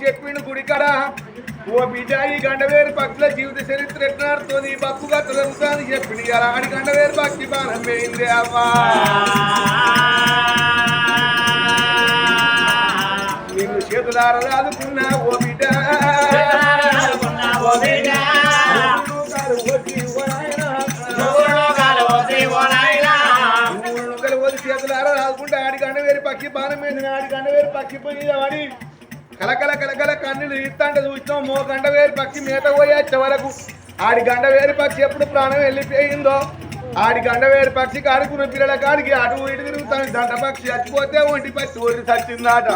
చెప్పిండు గుడికాడ ఓ బిడ్డ ఈ గండవేరు పక్షుల జీవిత చరిత్ర ఎట్లాడుతుంది? ఈ బప్పుగా తొలగుతుంది చెప్పిండు ఇలా ఆడి గండవేరు పక్షి బాణం పోయింది అమ్మా నీకు చేతులార రాదుకున్నా ఓ బిడ్డ. మూడు వందల చేతులార రాదుకుంటే ఆడి గండవేరు పక్షి బాణం పోయింది ఆడి గండవేరు పక్షి పోయి వాడి కలకల కలకల కన్నులు ఇస్తాంటే చూసినాం. మో గండవేరు పక్షి మేత పోయే వరకు ఆడి గండవేరు పక్షి ఎప్పుడు ప్రాణం వెళ్ళిపోయిందో? ఆడి గండవేరు పక్షికి ఆడుకున్న పిల్లల కాడికి అటు ఇటు తిరుగుతాను దండ పక్షి చచ్చిపోతే ఒంటి పచ్చి ఒరి చచ్చిందాట.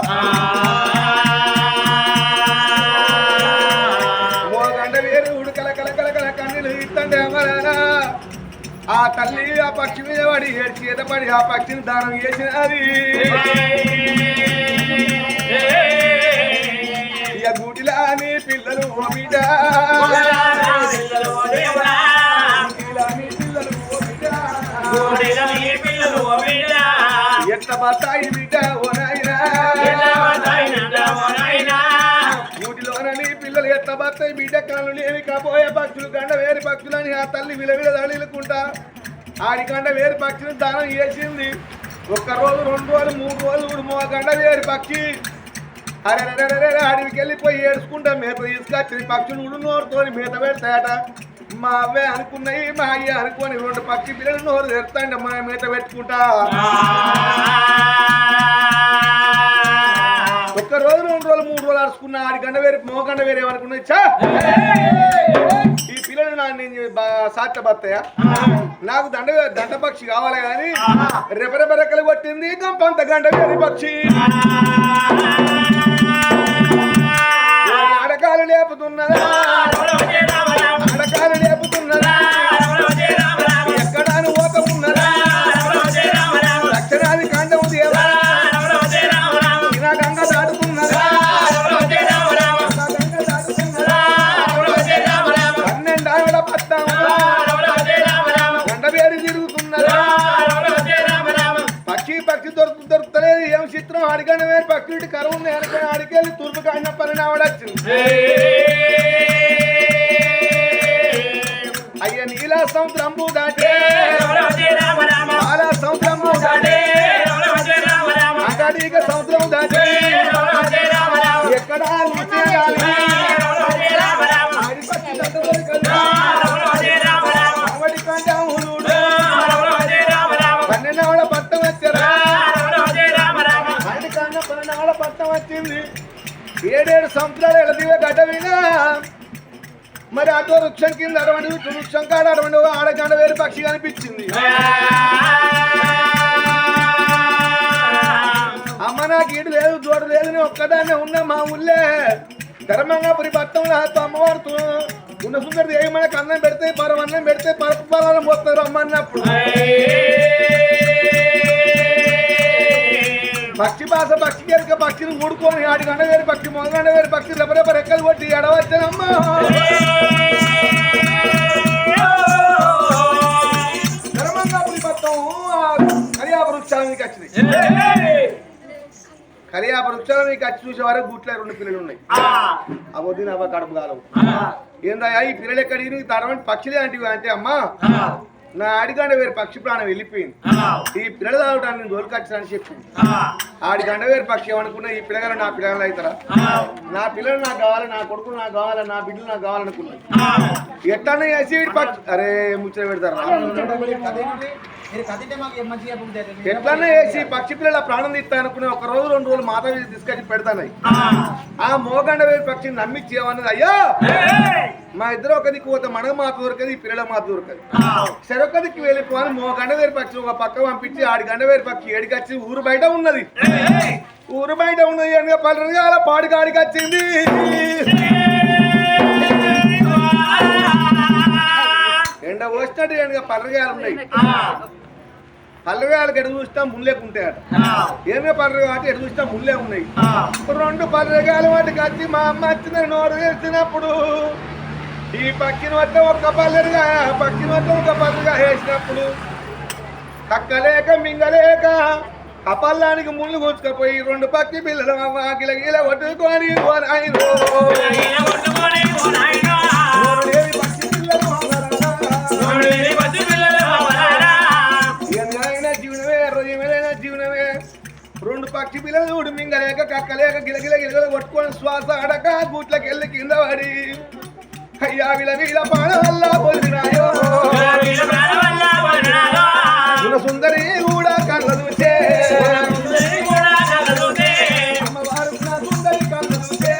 ఓ గండవేరు ఉడకల కలకల కల కన్నులు ఇస్తాంటే అమరా ఆ తల్లి ఆ పక్షి మీద పడి ఏడ్చి ఎదపడి ఆ పక్షిని దానం చేసినది. ఇక నీ పిల్లలు ఓ బిడ్డ పిల్లలు బిడ్డ బతాయి బిడ్డ ఓ నాయనా నీ పిల్లలు ఎట్ల బతాయి బిడ్డ కళ్ళు లేవి కాబోయే పక్షులు గండ వేరు పక్షులని ఆ తల్లి విలవిల తల్లిలుకుంటా ఆడి గండ వేరు పక్షిని దానం చేసింది. ఒక్క రోజు రెండు రోజులు మూడు రోజులు కూడా మో గండ వేరు పక్షి అరే అరే, అరే, అరే, అడవికి వెళ్ళిపోయి ఏడుచుకుంటా మేత తీసుకొచ్చి పక్షులు ఉడు నోరుతో మేత పెడతాయట. మా అవ్వే అనుకున్నాయి మా అయ్య అనుకోని రెండు పక్షి పిల్లలు నోరు తెరుతాండి మా మేత పెట్టుకుంటా. ఒక్క రోజు రెండు రోజులు మూడు రోజులు అరుచుకున్నా ఆడి గండ వేరు మో గండ వేరే ఏమనుకున్నది చా ఈ పిల్లలు నా నేను సాధ్య నాకు దండ దండ పక్షి కావాలి కానీ రెపరెపరెక్కలు కొట్టింది గంపంత గండ వేరే పక్షి. లేపుతున్నదా అడకాలు లేపుతున్నదా? ఎక్కడాను ఓత ఉన్నదా లక్షణాది కాండం దేవా గంగ దాటుతున్నదా? గంగ దాటుతున్నదా? తిరుగుతున్నదా? పక్షి పక్షి దొరుకు దొరుకుతలేదు. ఏం చిత్రం? అడిగండి వేరు పక్షి కరువు ఉంది అనుకుని అడికెళ్ళి తూర్పు కాడిన పని ఆవిడొచ్చింది అయ్య నీలా సముద్రంబు దాటే బాలా సముద్రంబు దాటే అగడిగ సముద్రం దాటే ఎక్కడ. పన్నెండవడ పట్టం వచ్చారా పన్నెండవడ పట్టం వచ్చింది ఏడేడు సంవత్సరాలు ఎడదివే గడ్డ మీద. మరి అటో వృక్షం కింద అటువంటి ఇటు వృక్షం కాడ అటువంటి ఆడగండ వేరు పక్షి కనిపించింది. అమ్మ నాకు ఈడు లేదు జోడు లేదు నేను ఒక్కదాన్నే ఉన్నా మా ఊళ్ళే. ధర్మంగా పురి పట్టంలో అమ్మవారు ఉన్న సుందరి దేవి మనకు అన్నం పెడితే పరం అన్నం పెడితే పరపు పొలాలను పోతారు అమ్మ అన్నప్పుడు. భాష పక్షి కేరక పక్షిని ఊడుకొని ఆడి గండ వేరు పక్షి మొగగండ వేరు పక్షి రెపరెప రెక్కలు కొట్టి ఎడవచ్చానమ్మా. కరియాప వృక్షాల మీకు వచ్చినాయి కరియాప వృక్షాల మీకు వచ్చి చూసే వరకు గుట్ల రెండు పిల్లలు ఉన్నాయి. అవద్దు అవ్వ కడుపు కాలవు ఏందయ్యా ఈ పిల్లలు ఎక్కడ తరవంటి పక్షులే అంటే అంటే అమ్మా. నా ఆడిగండ వేరు పక్షి ప్రాణం వెళ్ళిపోయింది. ఈ పిల్లలు తాగటాన్ని నేను దోలుకొచ్చానని చెప్పింది ఆడి గండ వేరు పక్షి ఏమనుకున్నా ఈ పిల్లగారు నా పిల్లలు అవుతారా? నా పిల్లలు నాకు కావాలి నా కొడుకులు నాకు కావాలి నా బిడ్డలు నాకు కావాలనుకున్నాను ఎట్లనే వేసి పక్షి అరే ముచ్చట పెడతారా? ఎట్లనే వేసి పక్షి పిల్లల ప్రాణం తీస్తా అనుకుని ఒక రోజు రెండు రోజులు మాత తీసుకొచ్చి పెడతానయి ఆ మోగండ వేరు పక్షిని నమ్మిచ్చి ఏమన్నది? అయ్యో! మా ఇద్దరు ఒక దిక్కు పోతే మనకు మాత దొరకదు ఈ పిల్లల మాత దొరకదు. చెరొక్క దిక్కు వెళ్ళిపోని మో గండవేరు పక్షి ఒక పక్క పంపించి ఆడి గండవేరు పక్షి ఏడికొచ్చి ఊరు బయట ఉన్నది. ఊరు బయట ఉన్నది అనగా పల్లెగా అలా పాడి కాడికి వచ్చింది. ఎండ పోసినట్టు ఎండగా పల్లెగాలు ఉన్నాయి. పల్లెగాలకు ఎడు చూసినా ముళ్ళేకు ఉంటాయట ఏమే పల్లెగా అంటే ఎడు చూసినా ముళ్ళే ఉన్నాయి. రెండు పల్లెగాలు వాటికి వచ్చి మా అమ్మ వచ్చిన నోరు వేసినప్పుడు ఈ పక్కిన వద్ద ఒక పల్లెరుగా పక్కిన వద్ద ఒక పల్లెగా వేసినప్పుడు కక్కలేక మింగలేక కపల్లానికి ముళ్ళు కూర్చుకపోయి రెండు పక్కి పిల్లలు అమ్మ గిల గిల కొట్టుకొని పక్షి జీవనమే జీవనమే. రెండు పక్షి పిల్లలు చూడు మింగలేక కక్కలేక గిలగిల గిలగల కొట్టుకొని శ్వాస అడక గూట్లకి వెళ్ళి కింద పడి. అయ్యా విల వీల పాన వల్ల పోలినాయో గుణ సుందరి కూడా కళ్ళ చూసే. సుందరి కళ్ళ చూసే.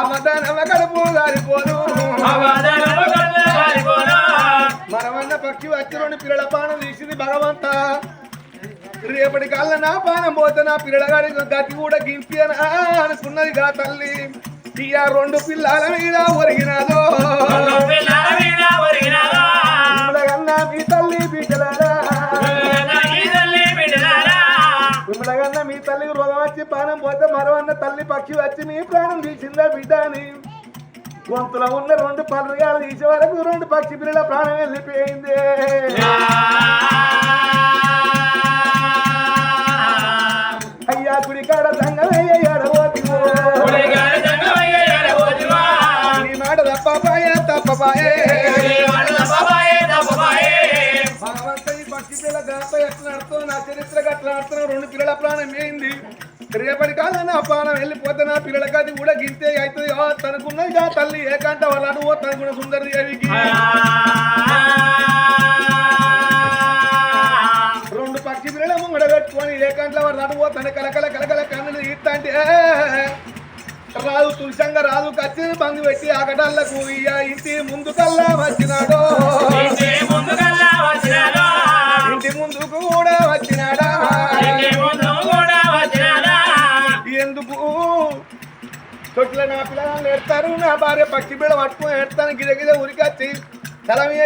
అమ్మదానవ కడుపు గారిపోను. మనమన్న పక్షి వచ్చి రెండు పిల్లల పానం తీసింది భగవంత. రేపటి కాళ్ళ నా పానం పోతే నా పిల్లగాడి గతి కూడా గింపేనా అనుకున్నది గా తల్లి. ఇయ్య రెండు పిల్లల మీద ఒరిగినాదో. మిమ్మలగన్నా మీ తల్లి బిడ్డలారా. మిమ్మలగన్నా మీ తల్లికి రోగం వచ్చి పానం పోతే మరవన్న తల్లి పక్షి వచ్చి మీ ప్రాణం తీసిందా బిడ్డ అని గొంతులో ఉన్న రెండు పర్రగాలు తీసే వరకు రెండు పక్షి పిల్లల ప్రాణం వెళ్ళిపోయింది. అయ్యా గుడి కాడ సంగమయ్య భగవంత ఈ పిల్ల గాప ఎట్లా నడుతుంది నా చరిత్ర అట్లా నడుతున్నా రెండు పిల్లల ప్రాణం ఏంది? రేపటి కాలం నా ప్రాణం వెళ్ళిపోతే నా పిల్లలకి అది కూడా గింతే అవుతుంది ఆ తనకున్నది కా తల్లి ఏకంట వాళ్ళు అడుగు తనకున్న సుందరి దేవికి. రెండు పక్షి పిల్లల ముంగడ పెట్టుకొని ఏకంట్ల వాడు అడుగు తన కలకల కలకల కన్నులు ఈత అంటే రాదు తులసంగా రాదు కచ్చి బంధు పెట్టి ఆకటాలకు ఇయ్య ఇంటి ముందు కల్లా వచ్చినాడో. ఇంటి ముందుకు కూడా వచ్చినాడా. ఎందుకు? తొట్ల నా పిల్లలు ఎడతారు నా భార్య పక్షి బిడ పట్టుకొని ఎడతాను గిద గిద ఉరికొచ్చి తల మీద